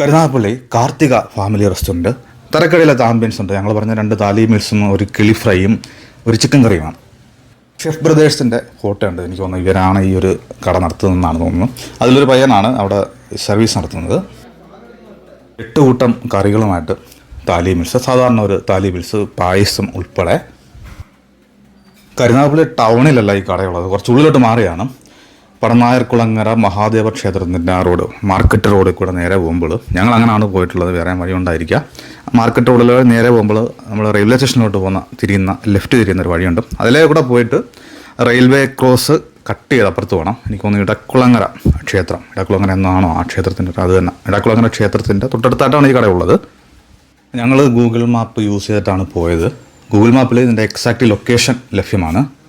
Karunagappally Karthika family restaurant. തരക്കടയിലത്തെ ambience ഉണ്ട്. ഞങ്ങൾ പറഞ്ഞ രണ്ട് താലി മീൽസും ഒരു കിളി ഫ്രൈയും ഒരു ചിക്കൻ കറിയുമാണ്. ഷെഫ് ബ്രദേഴ്സിന്റെ ഫോട്ടോ ഉണ്ട് എനിക്ക് തോന്നുന്നു ഇവരാണ് ഈ ഒരു കട നടത്തുന്നതെന്നാണ് തോന്നുന്നു. അതിലൊരു പയ്യനാണ് അവിടെ സർവീസ് നടത്തുന്നത്. എട്ട് കൂട്ടം കറികളുമായിട്ട് താലി മിൽസ്. സാധാരണ ഒരു താലി മിൽസ് പായസം ഉൾപ്പെടെ. കരുനാഗപ്പള്ളി ടൗണിലല്ല ഈ കടയുള്ളത്. കുറച്ച് ഉള്ളിലോട്ട് മാറിയാണ്. പടനായർകുളങ്ങര മഹാദേവ ക്ഷേത്രത്തിന്റെ റോഡ് മാർക്കറ്റ് റോഡിൽ കൂടെ നേരെ പോകുമ്പോൾ ഞങ്ങൾ അങ്ങനെയാണ് പോയിട്ടുള്ളത് വേറെ വഴി ഉണ്ടായിരിക്കുക മാർക്കറ്റ് റോഡിൽ നേരെ പോകുമ്പോൾ നമ്മൾ റെയിൽവേ സ്റ്റേഷനിലോട്ട് പോകുന്ന തിരിയുന്ന ലെഫ്റ്റ് തിരിയുന്ന ഒരു വഴിയുണ്ട്. അതിലേ കൂടെ പോയിട്ട് റെയിൽവേ ക്രോസ് കട്ട് ചെയ്ത് അപ്പുറത്ത് പോകണം. എനിക്ക് തോന്നുന്നു ഇടക്കുളങ്ങര ക്ഷേത്രം. ഇടക്കുളങ്ങര എന്നാണോ ആ ക്ഷേത്രത്തിന്റെ അത് തന്നെ. ഇടക്കുളങ്ങര ക്ഷേത്രത്തിന്റെ തൊട്ടടുത്തായിട്ടാണ് ഈ കടയുള്ളത് ഞങ്ങൾ ഗൂഗിൾ മാപ്പ് യൂസ് ചെയ്തിട്ടാണ് പോയത്. ഗൂഗിൾ മാപ്പിൽ ഇതിന്റെ എക്സാക്റ്റ് ലൊക്കേഷൻ ലഭ്യമാണ്.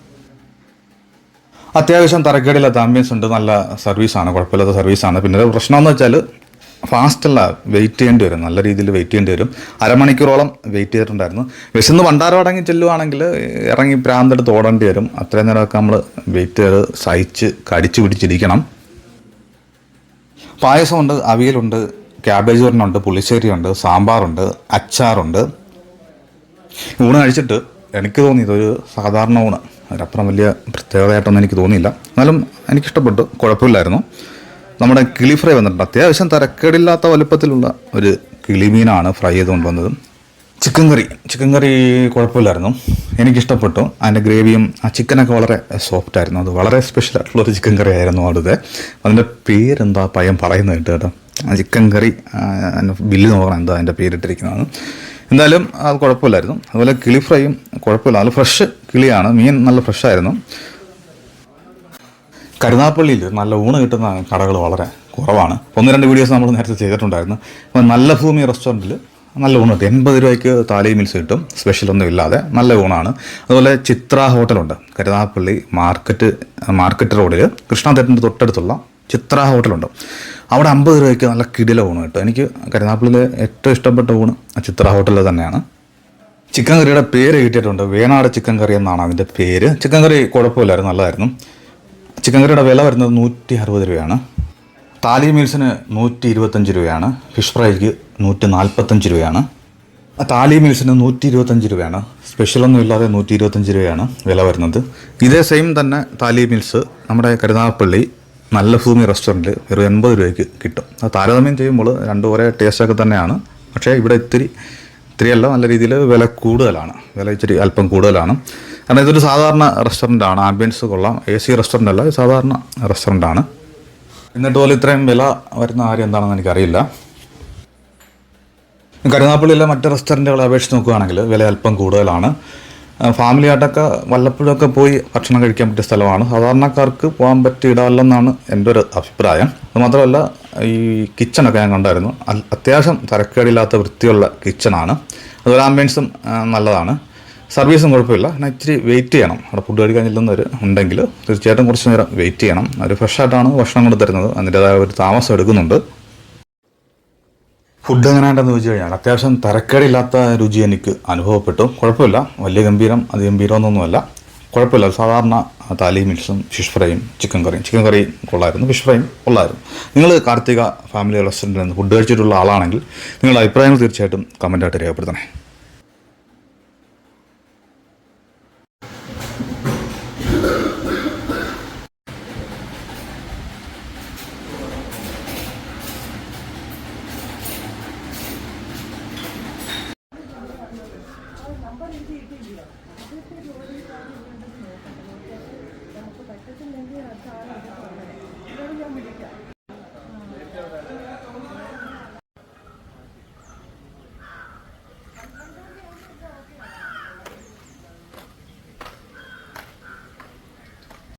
അത്യാവശ്യം തരക്കേടില്ലാത്ത ആംബിയൻസ് ഉണ്ട്. നല്ല സർവീസാണ്. കുഴപ്പമില്ലാത്ത സർവീസാണ്. പിന്നെ പ്രശ്നം എന്ന് വെച്ചാൽ ഫാസ്റ്റല്ല വെയിറ്റ് ചെയ്യേണ്ടി വരും. നല്ല രീതിയിൽ വെയിറ്റ് ചെയ്യേണ്ടി വരും. അരമണിക്കൂറോളം വെയിറ്റ് ചെയ്തിട്ടുണ്ടായിരുന്നു. വിശന്ന് അടങ്ങി ചെല്ലുവാണെങ്കിൽ ഇറങ്ങി പ്രാന്തെടുത്ത് ഓടേണ്ടി വരും. അത്രയും നേരമൊക്കെ നമ്മൾ വെയിറ്റ് ചെയ്ത് സഹിച്ച് കടിച്ചു പിടിച്ചിരിക്കണം. പായസമുണ്ട്. അവിയലുണ്ട്. ക്യാബേജ് വരണുണ്ട് പുളിശ്ശേരിയുണ്ട്. സാമ്പാറുണ്ട്. അച്ചാറുണ്ട്. ഊണ് കഴിച്ചിട്ട് എനിക്ക് തോന്നി ഇതൊരു സാധാരണ ഊണ്. അതിനപ്പുറം വലിയ പ്രത്യേകതയായിട്ടൊന്നും എനിക്ക് തോന്നിയില്ല. എന്നാലും എനിക്കിഷ്ടപ്പെട്ടു. കുഴപ്പമില്ലായിരുന്നു. നമ്മുടെ കിളി ഫ്രൈ വന്നിട്ടുണ്ട്. അത്യാവശ്യം തരക്കേടില്ലാത്ത വലുപ്പത്തിലുള്ള ഒരു കിളിമീനാണ് ഫ്രൈ ചെയ്ത് കൊണ്ടുവന്നത് ചിക്കൻ കറി. ചിക്കൻ കറി കുഴപ്പമില്ലായിരുന്നു. എനിക്കിഷ്ടപ്പെട്ടു. അതിന്റെ ഗ്രേവിയും ആ ചിക്കനൊക്കെ വളരെ സോഫ്റ്റ് ആയിരുന്നു അത് വളരെ സ്പെഷ്യൽ ആയിട്ടുള്ള ഒരു ചിക്കൻ കറി ആയിരുന്നു അവിടുത്തെ അതിന്റെ പേരെന്താ പയ്യൻ പറയുന്നത് കേട്ടോ. കേട്ടോ ആ ചിക്കൻ കറി ബില്ല് നോക്കണം എന്താ അതിന്റെ പേരിട്ടിരിക്കുന്നതാണ് എന്തായാലും അത് കുഴപ്പമില്ലായിരുന്നു. അതുപോലെ കിളി ഫ്രൈയും കുഴപ്പമില്ല. അത് ഫ്രഷ് കിളിയാണ്. മീൻ നല്ല ഫ്രഷായിരുന്നു. കരുനാപ്പള്ളിയിൽ നല്ല ഊണ് കിട്ടുന്ന കടകൾ വളരെ കുറവാണ്. ഒന്ന് രണ്ട് വീഡിയോസ് നമ്മൾ നേരത്തെ ചെയ്തിട്ടുണ്ടായിരുന്നു. അപ്പോൾ നല്ല ഭൂമി റെസ്റ്റോറന്റിൽ നല്ല ഊണ് കിട്ടും. എൺപത് രൂപയ്ക്ക് താലി മീൽസ് കിട്ടും. സ്പെഷ്യൽ ഒന്നും ഇല്ലാതെ നല്ല ഊണാണ്. അതുപോലെ ചിത്ര ഹോട്ടലുണ്ട്. കരുനാപ്പള്ളി മാർക്കറ്റ് മാർക്കറ്റ് റോഡിൽ കൃഷ്ണാതേട്ടന്റെ തൊട്ടടുത്തുള്ള ചിത്ര ഹോട്ടലുണ്ട്. അവിടെ അമ്പത് രൂപയ്ക്ക് നല്ല കിടില ഊണ് കിട്ടും. എനിക്ക് കരുനാപ്പള്ളിയിലെ ഏറ്റവും ഇഷ്ടപ്പെട്ട ഊണ് ചിത്ര ഹോട്ടലിൽ തന്നെയാണ്. ചിക്കൻ കറിയുടെ പേര് കിട്ടിയിട്ടുണ്ട്. വേണാട് ചിക്കൻ കറി എന്നാണ് അതിന്റെ പേര്. ചിക്കൻ കറി കുഴപ്പമില്ലായിരുന്നു നല്ലതായിരുന്നു. ചിക്കൻ കറിയുടെ വില വരുന്നത് നൂറ്റി അറുപത് രൂപയാണ്. താലി മീൽസിന് നൂറ്റി ഇരുപത്തഞ്ച് രൂപയാണ്. ഫിഷ് ഫ്രൈക്ക് നൂറ്റി നാൽപ്പത്തഞ്ച് രൂപയാണ്. താലി മീൽസിന് നൂറ്റി ഇരുപത്തഞ്ച് രൂപയാണ്. സ്പെഷ്യലൊന്നും ഇല്ലാതെ നൂറ്റി ഇരുപത്തഞ്ച് രൂപയാണ് വില വരുന്നത്. ഇതേ സെയിം തന്നെ താലി മീൽസ് നമ്മുടെ കരുനാഗപ്പള്ളി നല്ല ഭൂമി റെസ്റ്റോറന്റിൽ വെറും എൺപത് രൂപയ്ക്ക് കിട്ടും. അത് താരതമ്യം ചെയ്യുമ്പോൾ രണ്ടും ഒരേ ടേസ്റ്റൊക്കെ തന്നെയാണ്. പക്ഷേ ഇവിടെ ഇത്തിരി ഇത്തിരിയല്ല നല്ല രീതിയിൽ വില കൂടുതലാണ്. വില ഇച്ചിരി അല്പം കൂടുതലാണ്. കാരണം ഇതൊരു സാധാരണ റെസ്റ്റോറന്റ് ആണ് ആംബിയൻസ് കൊള്ളാം. എ സി റെസ്റ്റോറന്റ് അല്ല സാധാരണ റെസ്റ്റോറന്റ് ആണ് എന്നിട്ട് പോലെ ഇത്രയും വില വരുന്ന ആരും എന്താണെന്ന് എനിക്കറിയില്ല. കരുനാപ്പള്ളിയിലെ മറ്റ് റെസ്റ്റോറന്റുകളെ അപേക്ഷിച്ച് നോക്കുകയാണെങ്കിൽ വില അല്പം കൂടുതലാണ്. ആ, ഫാമിലി ആയിട്ടൊക്കെ വല്ലപ്പോഴൊക്കെ പോയി ഭക്ഷണം കഴിക്കാൻ പറ്റിയ സ്ഥലമാണ്. സാധാരണക്കാർക്ക് പോകാൻ പറ്റിയ ഇടമല്ലെന്നാണ് എന്റെ ഒരു അഭിപ്രായം. അത് മാത്രമല്ല ഈ കിച്ചണൊക്കെ ഞാൻ കണ്ടായിരുന്നു. അത്യാവശ്യം തരക്കേടില്ലാത്ത വൃത്തിയുള്ള കിച്ചണാണ് അതുപോലെ ആംബിയൻസും നല്ലതാണ്. സർവീസും കുഴപ്പമില്ല. എന്നാൽ ഇച്ചിരി വെയിറ്റ് ചെയ്യണം. അവിടെ ഫുഡ് കഴിക്കാൻ ചെല്ലുന്നവർ ഉണ്ടെങ്കിൽ തീർച്ചയായിട്ടും കുറച്ച് നേരം വെയിറ്റ് ചെയ്യണം. അവർ ഫ്രഷ് ആയിട്ടാണ് ഭക്ഷണം കൊണ്ട് തരുന്നത്. അതിന്റെതായ ഒരു താമസം എടുക്കുന്നുണ്ട്. ഫുഡ് എങ്ങനെയാണ്ടെന്ന് ചോദിച്ചു കഴിഞ്ഞാൽ അത്യാവശ്യം തരക്കേടില്ലാത്ത രുചി എനിക്ക് അനുഭവപ്പെട്ടു. കുഴപ്പമില്ല. വലിയ ഗംഭീരം അതിഗംഭീരമെന്നൊന്നുമല്ല കുഴപ്പമില്ല. സാധാരണ താലി മിൽസും ഫിഷ് ഫ്രൈയും ചിക്കൻ കറിയും. ചിക്കൻ കറി കൊള്ളായിരുന്നു. ഫിഷ് ഫ്രൈയും കൊള്ളായിരുന്നു. നിങ്ങൾ കാർത്തിക ഫാമിലി റെസ്റ്റോറന്റിൽ നിന്ന് ഫുഡ് കഴിച്ചിട്ടുള്ള ആളാണെങ്കിൽ നിങ്ങളുടെ അഭിപ്രായങ്ങൾ തീർച്ചയായിട്ടും കമന്റായിട്ട് രേഖപ്പെടുത്തണേ.